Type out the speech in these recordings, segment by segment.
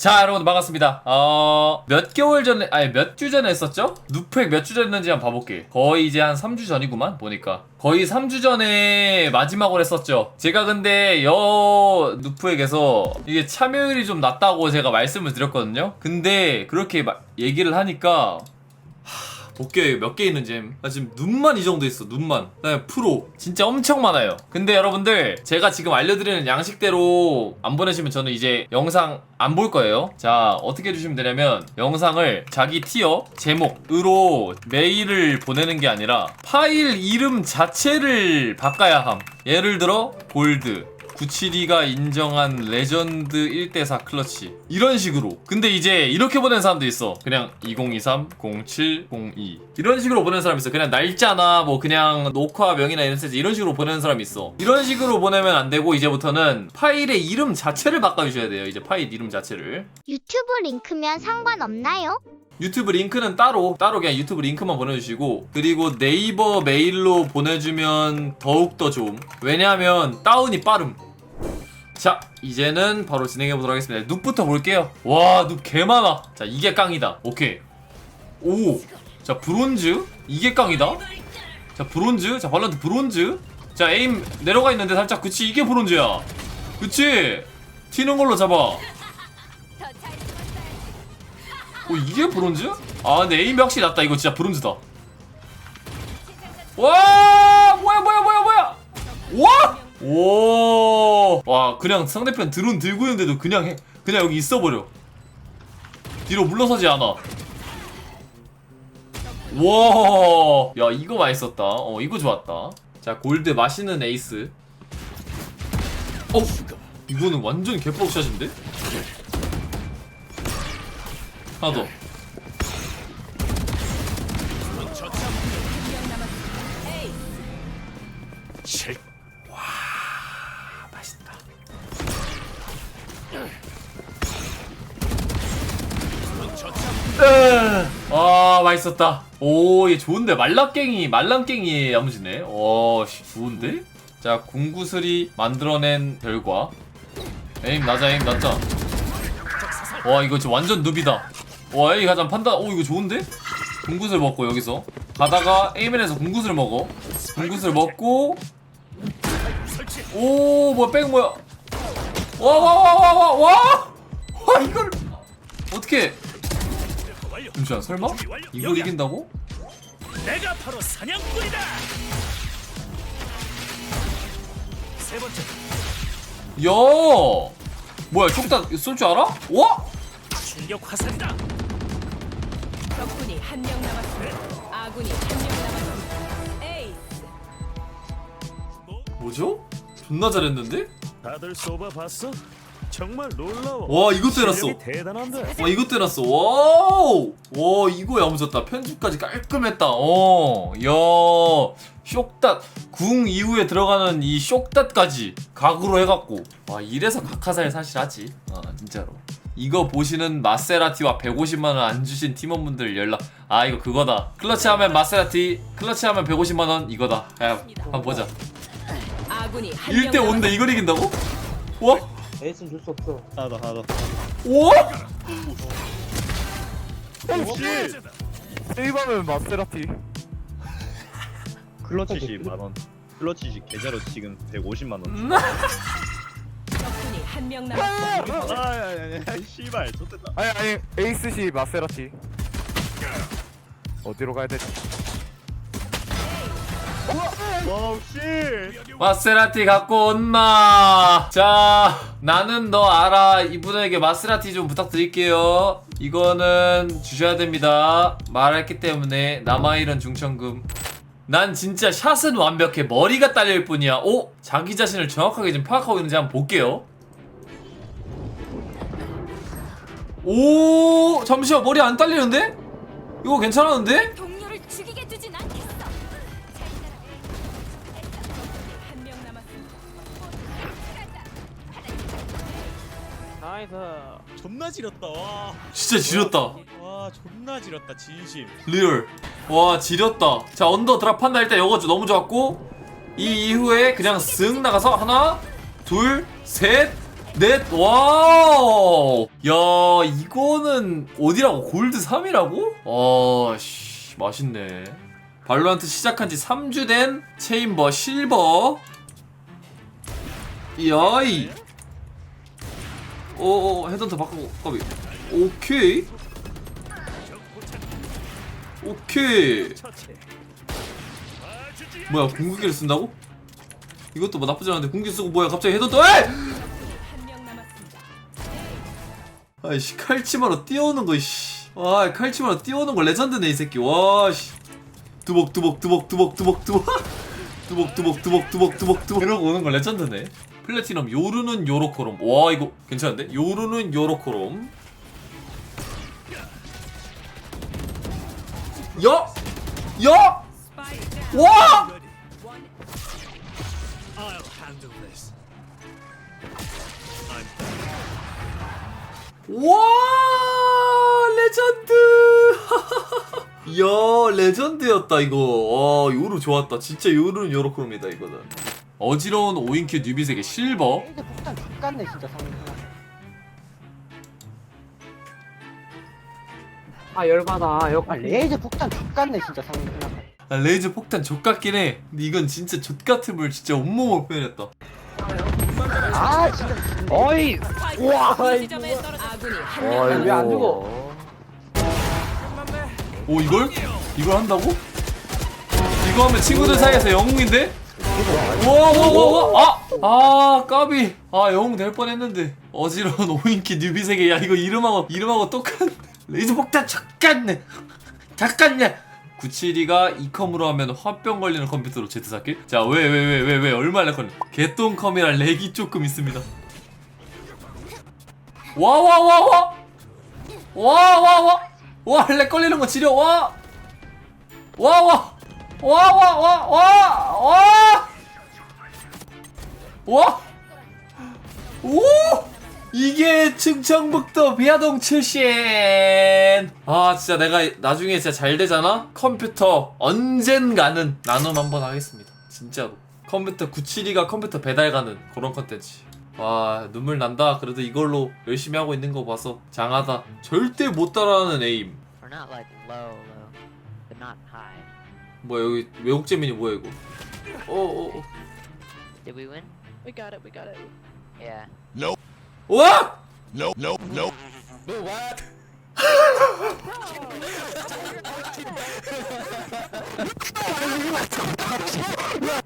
자 여러분 반갑습니다. 어... 몇 개월 전에 아니 몇 주 전에 했었죠? 누프액 몇주 했는지 한번 봐볼게. 거의 이제 한 3주 전이구만 보니까. 거의 3주 전에 마지막으로 했었죠. 제가 근데 여 누프액에서 이게 참여율이 좀 낮다고 제가 말씀을 드렸거든요. 근데 그렇게 마- 얘기를 하니까 볼게요 몇개 있는지. 나 지금 눈만 이 정도 있어 눈만. 그다음에 프로. 진짜 엄청 많아요. 근데 여러분들 제가 지금 알려드리는 양식대로 안 보내시면 저는 이제 영상 안 볼 거예요. 자 어떻게 해주시면 되냐면 영상을 자기 티어 제목으로 메일을 보내는 게 아니라 파일 이름 자체를 바꿔야 함. 예를 들어 골드 97이가 인정한 레전드 1대4 클러치. 이런 식으로. 근데 이제 이렇게 보내는 사람도 있어. 그냥 2023 0702 이런 식으로 보내는 사람 있어. 그냥 날짜나 뭐 그냥 녹화 명이나 이런 세지 이런 식으로 보내는 사람 있어. 이런 식으로 보내면 안 되고 이제부터는 파일의 이름 자체를 바꿔주셔야 돼요. 이제 파일 이름 자체를. 유튜브 링크면 상관없나요? 유튜브 링크는 따로 따로 그냥 유튜브 링크만 보내주시고 그리고 네이버 메일로 보내주면 더욱더 좋음. 왜냐하면 다운이 빠름 자 이제는 바로 진행해보도록 하겠습니다. 눕부터 볼게요. 와눕 개많아. 자 이게 깡이다. 오케이. 오자 브론즈? 이게 깡이다? 자 브론즈? 자 발란트 브론즈? 자 에임 내려가 있는데 살짝 그치? 이게 브론즈야. 그치? 튀는 걸로 잡아. 어 이게 브론즈? 아 근데 에임이 확실히 낫다. 이거 진짜 브론즈다. 와! 뭐야 뭐야 뭐야 뭐야! 와! 오! 와 그냥 상대편 드론 들고 있는데도 그냥 해 그냥 여기 있어 버려 뒤로 물러서지 않아 와! 야 이거 맛있었다 어 이거 좋았다 자 골드 맛있는 에이스 어? 이거는 완전 개뻑샷인데? 하나 더 아 맛있었다. 오얘 좋은데. 말랑깽이 말랑깽이 야무지네. 어 씨, 좋은데? 자 궁구슬이 만들어낸 결과. 에임 낮아 에임 낮자. 와 이거 진짜 완전 누비다. 와 에이 가자 판다. 오 이거 좋은데? 궁구슬 먹고 여기서. 가다가 에이맨에서 궁구슬 먹어. 궁구슬 먹고. 오 뭐야 백 뭐야. 와와와 와 와 와! 와 이걸 어떻게 잠시만 설마 이걸 이긴다고 내가 바로 사냥꾼이다. 세 번째 야 뭐야 쪽다 쏠 줄 알아 와 충격 화살이다. 적군이 한 명 남았습니다. 아군이 한 명 남았습니다. 에이스. 뭐죠 존나 잘했는데 다들 쏘봐 봤어? 정말 놀라워. 와 이거 때렸어 실력이 대단한데. 와 이거 때렸어. 와우! 와 이거 야무졌다. 편집까지 깔끔했다. 어야. 쇼닷. 궁 이후에 들어가는 이 쇼닷까지 각으로 해갖고. 와 이래서 각하살 사실 하지. 아 진짜로. 이거 보시는 마세라티와 150만원 안 주신 팀원분들 연락. 아 이거 그거다. 클러치 하면 마세라티 클러치 하면 150만원 이거다. 야 한번 보자. 아군이 한명 1대 5인데 이걸 이긴다고? 와? 에이스는 줄 수 없어. 하나 더 하나 더 와? 혹시 세이버면 마세라티 클러치시 네. 만원 클러치시 계좌로 지금 150만원 적군이 한 명 남았습니다. 아야야야 씨발 좋됐다 아니 아니 에이스시 마세라티 어디로 가야 되지? 와우 씨. 마세라티 갖고 온나. 자 나는 너 알아. 이분에게 마세라티 좀 부탁드릴게요. 이거는 주셔야 됩니다. 말했기 때문에 남아일은 중천금. 난 진짜 샷은 완벽해. 머리가 딸릴 뿐이야. 오? 자기 자신을 정확하게 좀 파악하고 있는지 한번 볼게요. 오 잠시만. 머리 안 딸리는데? 이거 괜찮았는데? 나이스. 존나 지렸다. 와. 진짜 지렸다 와 존나 지렸다 진심. 리얼 와 지렸다 자 언더 드랍 한다 일단 이거 너무 좋았고 이 이후에 그냥 쓱 나가서 하나 둘셋 넷, 와우! 야, 이거는 어디라고? 골드 3이라고? 아, 씨, 맛있네. 발로란트 시작한 지 3주 된 체인버 실버. 야이! 오, 오, 헤드헌터 바꾸고, 까비. 오케이. 오케이. 뭐야, 궁극기를 쓴다고? 이것도 뭐 나쁘지 않은데, 궁극기 쓰고 뭐야, 갑자기 명 남았습니다. 아이씨 칼치마로 뛰어오는 거 씨. 와 칼치마로 뛰어오는 거 레전드네 이 새끼 와씨 두벅 두벅 두벅 두벅 두벅 두벅 두벅 두벅 두벅 두벅 두벅 이러고 오는 거 레전드네 플래티넘 요루는 요로코롬. 와 이거 괜찮은데? 요루는 요로코롬. 야! 야! 와! 와 레전드! 야 레전드였다 이거. 와 요루 좋았다. 진짜 요루는 요렇게입니다 이거는 어지러운 오인큐 뉴비색의 실버. 이제 폭탄 진짜 상대 아 열받아. 역... 아 레이저 폭탄 X같네 진짜 상대 아, 레이저 폭탄 족같긴 해. 근데 이건 진짜 족같음을 진짜 온몸으로 표현했다. 아 진짜. 어이 우와 스파이크가 지점에 떨어져 아군이 한명왜 남았습니다. 안 죽어? 오 이걸? 이걸 한다고? 이거 하면 친구들 사이에서 영웅인데? 와와와와. 아! 아 까비. 아 영웅 될 뻔했는데. 어지러운 오인키 뉴비 세계. 야 이거 이름하고 이름하고 똑같네. 레이저 폭탄 잠깐네. 잠깐네. 972가 이컴으로 하면 화병 걸리는 컴퓨터로 제트 샀길? 자왜 왜 왜 왜 왜? 얼마 렉 걸려 개똥컴이라 렉이 조금 있습니다. 와 와 와. 와 와 와. 와렉 걸리는 거 지려. 와. 와 와 와 와 와 와 와 와 오? 이게 충청북도 비아동 출신. 아 진짜 내가 나중에 진짜 잘 되잖아? 컴퓨터 언젠가는 나눔 한번 하겠습니다. 진짜로. 컴퓨터 972가 컴퓨터 배달 가는 그런 컨텐츠. 와 눈물 난다. 그래도 이걸로 열심히 하고 있는 거 봐서 장하다. 절대 못 따라하는 에임. We're not like low, low, but not high. 뭐야 여기 외국 재민이 뭐야 이거 어어 Did we win? We got it, we got it. Yeah. 와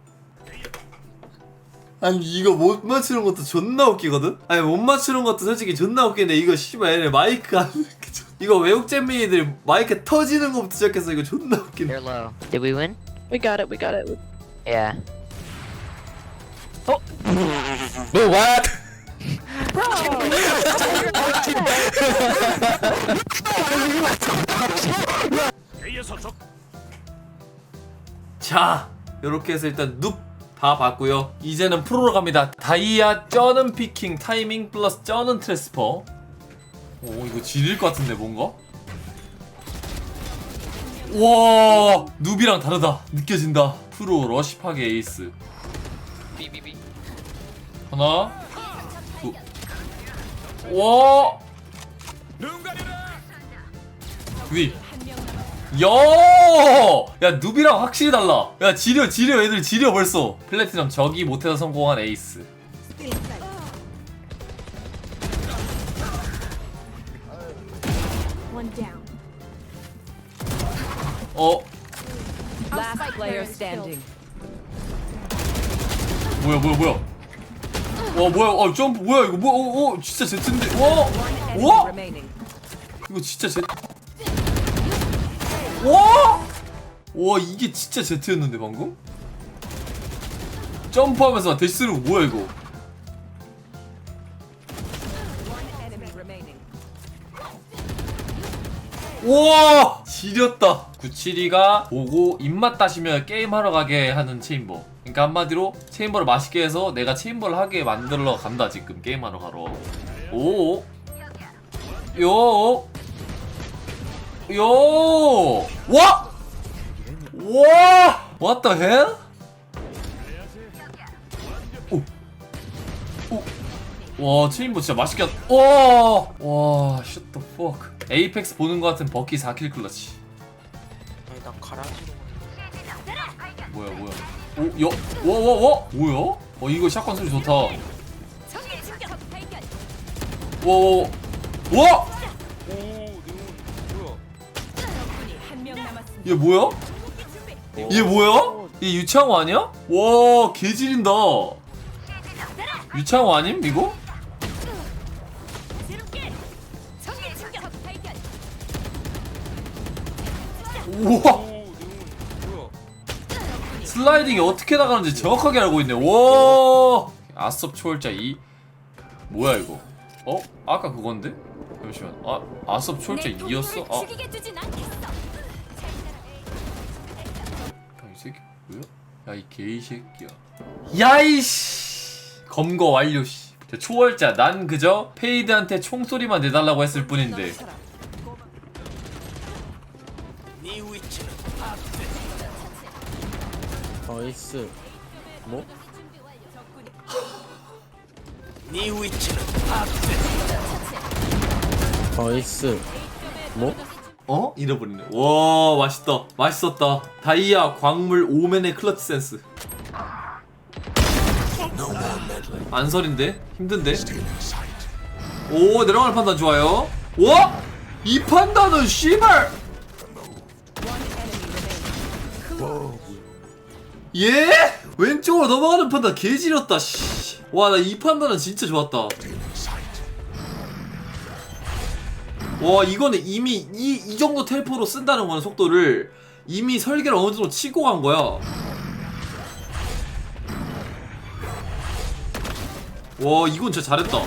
아니 이거 못 맞추는 것도 존나 웃기거든? 아니 못 맞추는 것도 솔직히 존나 웃기는데 이거 씨발 얘네 마이크 안 이거 외국 잼민이들 마이크 터지는 것부터 시작해서 이거 존나 웃기네 They're low. Did we win? We got it, we got it. Yeah. A에서 적자 이렇게 해서 일단 눕 다 봤고요 이제는 프로로 갑니다 다이아 쩌는 피킹 타이밍 플러스 쩌는 트랜스퍼 오 이거 지릴 것 같은데 뭔가? 와 눕이랑 다르다 느껴진다 프로 러시파게 에이스 하나 둘와 눈 가려라. 위 남았습니다. 야! 야, 누비랑 확실히 달라. 야, 지려, 지려, 애들 지려 벌써. 플래티넘 적이 못해서 성공한 에이스. 어, Last player standing. 뭐야, 뭐야, 뭐야. 와, 뭐야, 어, 점프, 뭐야, 이거, 뭐, 어, 어, 진짜 제트인데. 와! Enemy 와! remaining. 이거 진짜 제. 와! 와, 이게 진짜 제트였는데, 방금? 점프하면서 대시 쓰는 거 뭐야, 이거? One enemy remaining. 와 지렸다 972가 보고 입맛 따시면 게임하러 가게 하는 체인버 그러니까 한마디로 체인버를 맛있게 해서 내가 체인버를 하게 만들러 간다 지금 게임하러 가러 오 요! 요! 와! 와! The hell? 오! 오! 와 트윈보 진짜 맛있게 와와 슛더 fuck 에이펙스 보는 거 같은 버키 4킬 클러치. 아니 나 가라지로 뭐야 뭐야. 오여 와와와 뭐야? 어 이거 샷건 소리 좋다. 적의 충격 발견. 와와와 적군이 한명 남았습니다. 얘 뭐야? 얘 뭐야? 얘 유창호 아니야? 와 개지린다. 유창호 아님 이거 슬라이딩이 어떻게 나가는지 정확하게 알고 있네. 와! 아섭 초월자 2 뭐야 이거? 어? 아까 그건데? 잠시만. 아 아섭 초월자 2였어? 아. 죽이게 두진 않겠어. 야, 이 새끼 뭐야? 야이 개이 새끼야. 야이씨! 검거 완료 씨. 저 초월자 난 그저 페이드한테 총소리만 내달라고 했을 뿐인데 나이스 뭐? 나이스 뭐? 어? 잃어버리네 와 맛있다 맛있었다 다이아 광물 오멘의 클러치 센스 안설인데? 힘든데? 오 내려가는 판단 좋아요 와? 이 판단은 씨발 예? 왼쪽으로 넘어가는 판단 개지렸다 씨. 와 나 이 판단은 진짜 좋았다 와 이거는 이미 이, 이 정도 텔포로 쓴다는 거는 속도를 이미 설계를 어느 정도 치고 간 거야 와 이건 진짜 잘했다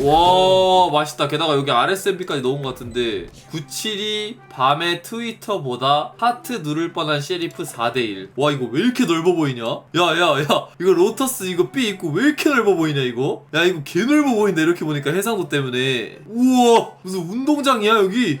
와 맛있다. 게다가 여기 RSMP까지 넣은 것 같은데. 972 밤에 트위터보다 하트 누를 뻔한 셰리프 4대1 와 이거 왜 이렇게 넓어 보이냐? 야야야. 이거 로터스 이거 B 있고 왜 이렇게 넓어 보이냐 이거? 야 이거 개 넓어 보인다. 이렇게 보니까 해상도 때문에. 우와 무슨 운동장이야 여기?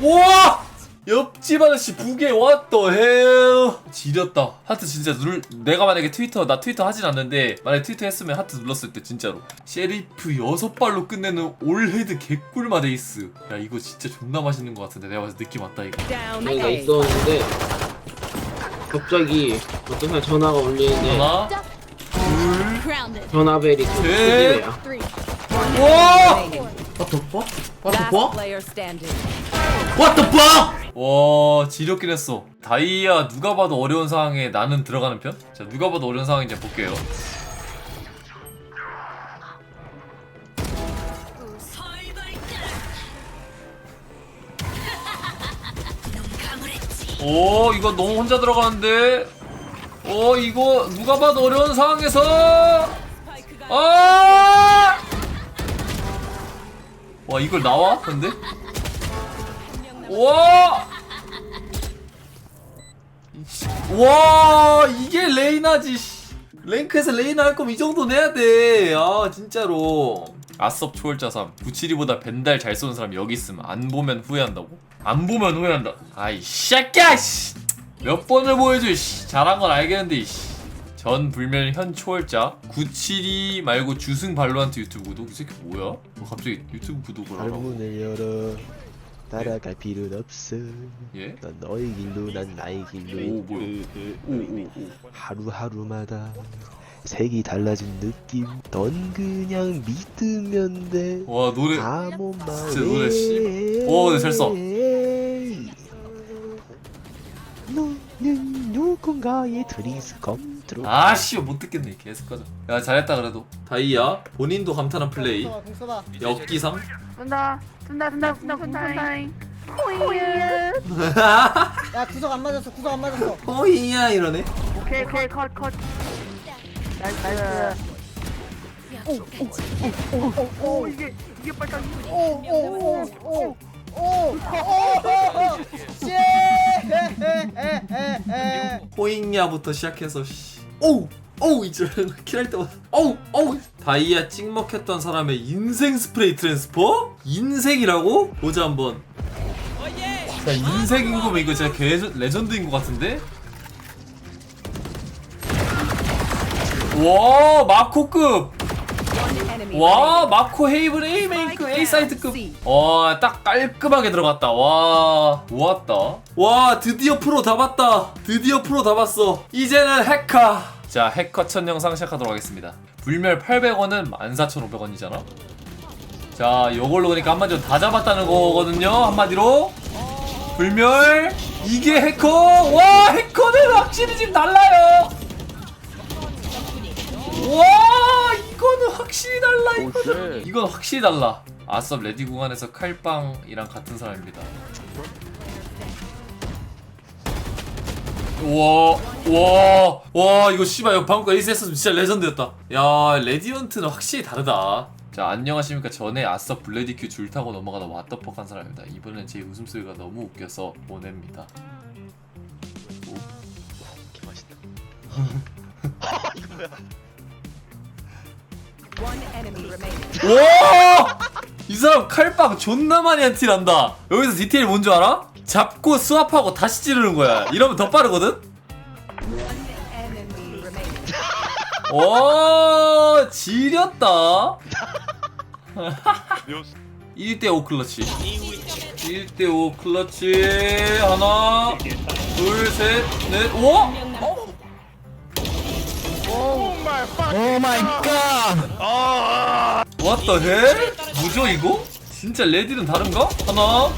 우와 옆집 아저씨 부계 왔더 헬 지렸다 하트 진짜 누를 내가 만약에 트위터 나 트위터 하진 않는데 만약에 트위터 했으면 하트 눌렀을 때 진짜로 셰리프 여섯 발로 끝내는 올헤드 개꿀맛 에이스 야 이거 진짜 존나 맛있는 것 같은데 내가 봤을 때 느낌 왔다 이거 A. 있었는데 갑자기 어떤 사람 전화가 울리는데 하나 Grounded. 전화벨이 셋. 켜지네요. Three. 와 Remaining. What the fuck? What the Last fuck? player standing. What the fuck? 와 지렸긴 했어 다이아 누가 봐도 어려운 상황에 나는 들어가는 편? 자 누가 봐도 어려운 상황인지 볼게요 오 이거 너무 혼자 들어가는데 오 이거 누가 봐도 어려운 상황에서 스파이크가 아! 와 이걸 나와? 근데? 와! 와 이게 레이나지 씨. 랭크에서 레이나 할 거면 이 정도 내야 돼아 진짜로 아섭 초월자 3 972보다 벤달 잘 쏘는 사람 여기 있으면 안 보면 후회한다고? 안 보면 후회한다 아이 새끼야 씨. 몇 번을 보여줘 씨. 잘한 건 알겠는데 씨. 전 불멸 현 초월자 972 말고 주승 발로한테 유튜브 구독 이 새끼 뭐야? 뭐 갑자기 유튜브 구독을 하라고 문을 열어 따라갈 필요는 없어 예? 넌 너의 길로 난 나의 오 길로. 뭐야? 오오오 하루하루마다 색이 달라진 느낌. 넌 그냥 믿으면 돼. 와 노래. 아무 말 진짜 노래 씨. 오, 근데 잘 써. 너는 누군가의 드리스 검 트로 아씨 못 듣겠네 계속 가자 야 잘했다 그래도 다이아 본인도 감탄한 플레이 역기상 쏜다 쏜다 쏜다 쏜다 쏜다 야 구석 안 맞았어 구석 안 맞았어 어이야 이러네 오케이 오케이 컷컷 나이스 나이스 오오오오오 이게 이게 빨리 오오오오 호잉야부터 시작해서 씨. 오 우 오우 이제 킬할 때마다 오우 오우 다이아 찍먹했던 사람의 인생 스프레이 트랜스퍼? 인생이라고? 보자 한번 야 인생 인구면 이거 진짜 개 레전드인 것 같은데? 와 마코급 와 마코 헤이븐 A 메이크 A 사이트급. 와 딱 깔끔하게 들어갔다. 와 좋았다. 와 드디어 프로 다 봤다. 드디어 프로 다 봤어. 이제는 해커. 자 해커 첫 영상 시작하도록 하겠습니다. 불멸 800원은 14,500원이잖아. 자 요걸로 그러니까 한마디로 다 잡았다는 거거든요 한마디로. 불멸 이게 해커? 와 해커는 확실히 지금 달라요 와 이거는 확실히 달라 이거는. 이건 확실히 달라. 아섭 레디 구간에서 칼빵이랑 같은 사람입니다. 와와와 이거 씨발 이거 방금 거 에이스 했었으면 진짜 레전드였다. 야 레디언트는 확실히 다르다. 자 안녕하십니까. 전에 아섭 블레디큐 줄 타고 넘어가다 왓더퍽 한 사람입니다. 이번엔 제 웃음소리가 너무 웃겨서 보냅니다. 개맛있다. Enemy remaining. 와! 이 사람 칼빵 존나 많이 한 티 난다. 여기서 디테일 뭔 줄 알아? 잡고 스왑하고 다시 찌르는 거야. 이러면 더 빠르거든? 오, 지렸다. 1대5 클러치. 1대5 클러치. 하나, 둘, 셋, 넷, 오! 오 마이 갓 What the hell? 뭐죠 이거? 진짜 레디는 다른가? 하나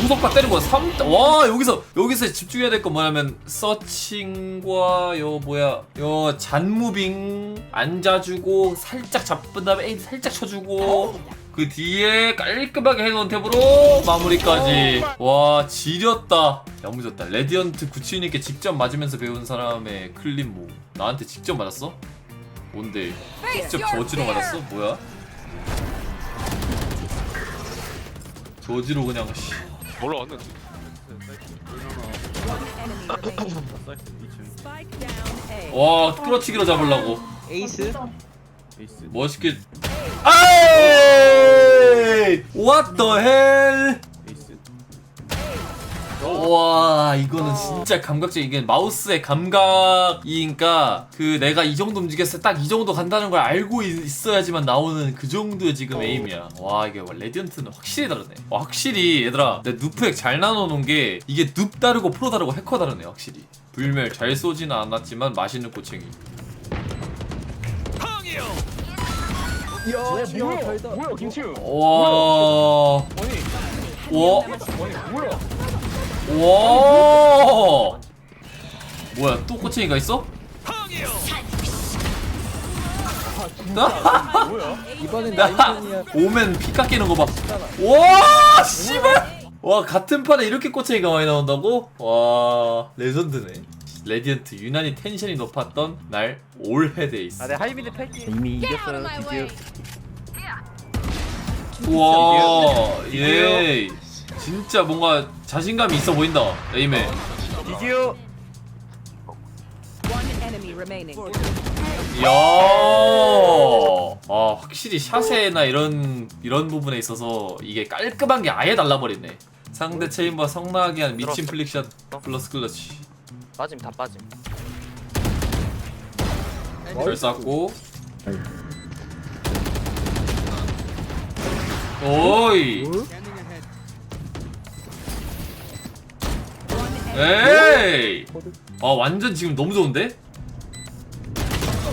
후속박 때리는 거야 3... 와 여기서 여기서 집중해야 될 건 뭐냐면 서칭과 요 뭐야 요 잔무빙 앉아주고 살짝 잡은 다음에 에이 살짝 쳐주고 그 뒤에 깔끔하게 해놓은 탭으로 마무리까지 와 지렸다 야무졌다 레디언트 구치님께 직접 맞으면서 배운 사람의 클린 모 나한테 직접 맞았어? 뭔데 직접 저지로 맞았어? 뭐야? 저지로 그냥 씨. Down A. 와 끌어치기로 잡으려고 에이스? 멋있게 아이! What the hell? 와 이거는 진짜 감각적 이게 마우스의 감각이니까 그 내가 이 정도 움직였을 때 딱 이 정도 간다는 걸 알고 있- 있어야지만 나오는 그 정도의 지금 에임이야. 와 이게 레디언트는 확실히 다르네. 와, 확실히 얘들아 내 누프액 잘 나눠놓은 게 이게 눕 다르고 프로 다르고 해커 다르네 확실히. 불멸 잘 쏘지는 않았지만 맛있는 꼬챙이 뭐야 뭐야 김치우 와. 와. 와. 뭐야 또 꼬챙이가 있어? 나 나이션이야 오면 피 깎이는 거 봐. 와 씨발. 와 같은 판에 이렇게 꼬챙이가 많이 나온다고? 와 레전드네. 레디언트 유난히 텐션이 높았던 날 올해 데이스. 아, 내 하이미드 팰게. 이미 Get out of 이겼어요 my 드디어 way. 와, 예. 진짜 뭔가 자신감이 있어 보인다. 에임에. 디디오. One enemy remaining. 이야. 아, 확실히 샷에나 이런 이런 부분에 있어서 이게 깔끔한 게 아예 달라버리네. 상대 체인버 성나게 한 미친 플릭샷 플러스 클러치. 빠짐 다 빠짐 잘 쐈고. 오이. 에이. 아 완전 지금 너무 좋은데?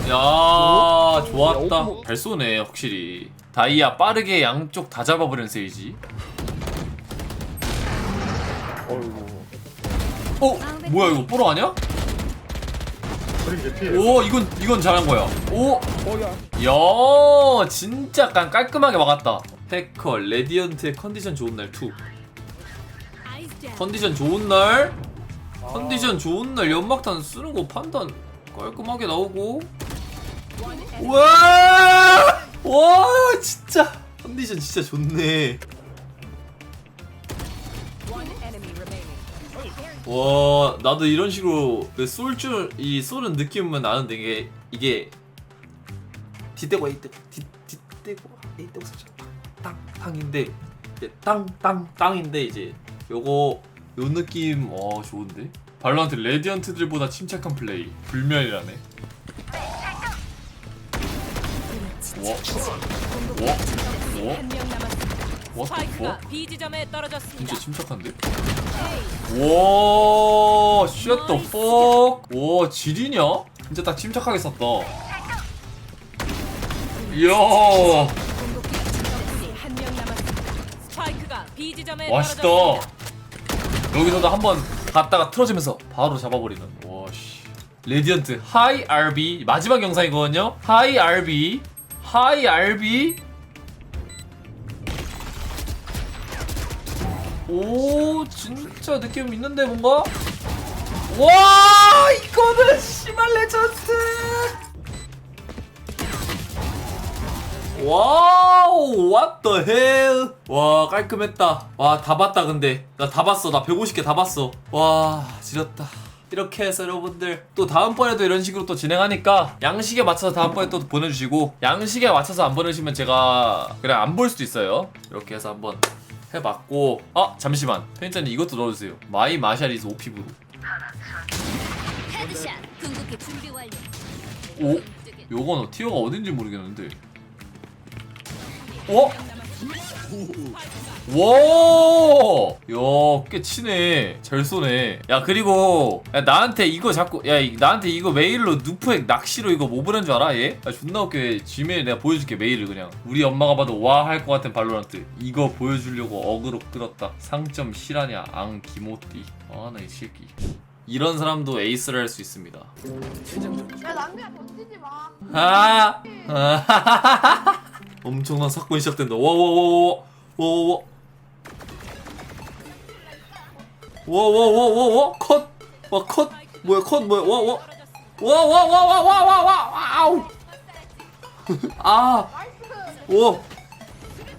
야 좋았다. 잘 쏘네 확실히. 다이아 빠르게 양쪽 다 잡아버린 세이지. 어 뭐야 이거 뽀로 아니야? 오 이건 이건 잘한 거야. 오. 야 진짜 약간 깔끔하게 막았다. 해커 레디언트의 컨디션 좋은 날 2. Eyes down. 컨디션 좋은 날 컨디션 좋은 날 연막탄 쓰는 거 판단 깔끔하게 나오고 와! 와 진짜 컨디션 진짜 좋네 와 나도 이런 식으로 쏠줄이 쏘는 느낌은 나는데 이게 이게 뒷대고 뒷 뒷대고 떼고 살짝 땅 땅인데 이제 땅땅 땅인데 이제 요거 요 느낌 어 좋은데? 발로한테 레디언트들보다 침착한 플레이. 불면이라네. 와, 와, 와, 스파이크가? B 지점에 떨어졌습니다. 진짜 침착한데? 와, the fuck? 와, 지리냐? 진짜 딱 침착하게 썼다. 이야, 적군이 한 명 남았습니다. 스파이크가 B 지점에 맛있다. 떨어졌습니다. 여기서도 한번 갔다가 틀어지면서 바로 잡아버리는. 와, 씨. 레디언트 하이 RB 마지막 영상이거든요. 하이 RB, 하이 RB. 오, 진짜 느낌 있는데 뭔가? 와, 이거는 씨발 레전드. 와우, the hell? 와, 깔끔했다. 와, 다 봤다, 근데. 나 다 봤어. 나 150개 다 봤어. 와, 지렸다. 이렇게 해서 여러분들 또 다음번에도 이런 식으로 또 진행하니까 양식에 맞춰서 다음번에 또 보내주시고 양식에 맞춰서 안 보내주시면 제가 그냥 안 볼 수도 있어요. 이렇게 해서 한번 해봤고 아 잠시만 편집자님 이것도 넣어주세요. 마이 마샬이즈 오피브로 헤드샷. 궁극기 준비 완료. 오? 요거는 티어가 어딘지 모르겠는데. 어? 와! 야, 꽤 치네. 잘 쏘네. 야, 그리고, 야, 나한테 이거 자꾸, 야, 이- 나한테 이거 메일로 누프액 낚시로 이거 뭐 보낸 줄 알아, 얘? 야, 존나 웃겨. 얘 지메일 내가 보여 줄게, 메일을 그냥. 우리 엄마가 봐도 와 할 것 같은 발로란트. 이거 보여 주려고 어그로 끌었다. 상점 실하냐, 앙, 기모띠. 아, 나 이 새끼. 이런 사람도 에이스를 할 수 있습니다. 야 남규야 던지지 마. 아, 아 엄청난 사건이 시작된다. 와와와와와와 와와와와와 컷! 와 컷! 뭐야 컷 뭐야 와와 와와와와와와와 아우 아 오!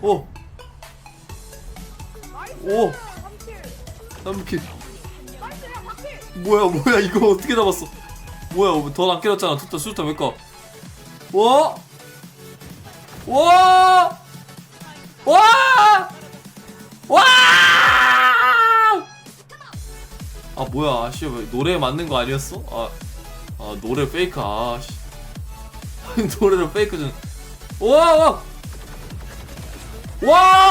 오! 오! 남킬 뭐야 뭐야 이거 어떻게 잡았어 뭐야 더 남겨놨잖아 투타 수류탄 왜까 와! 와! 와! 와! 아 뭐야 아씨 왜 노래에 맞는 거 아니었어? 아, 아 노래 페이크 아씨 노래를 페이크 좀 와! 와! 와!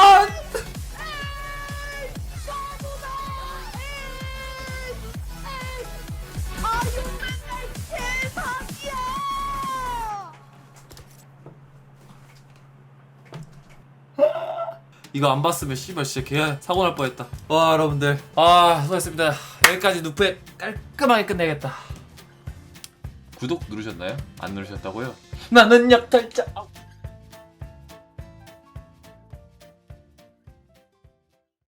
이거 안 봤으면 씨발 진짜 개 사고 날 뻔했다. 와 여러분들 아 수고했습니다. 여기까지 누프에 깔끔하게 끝내겠다. 구독 누르셨나요? 안 누르셨다고요? 나는 약탈자.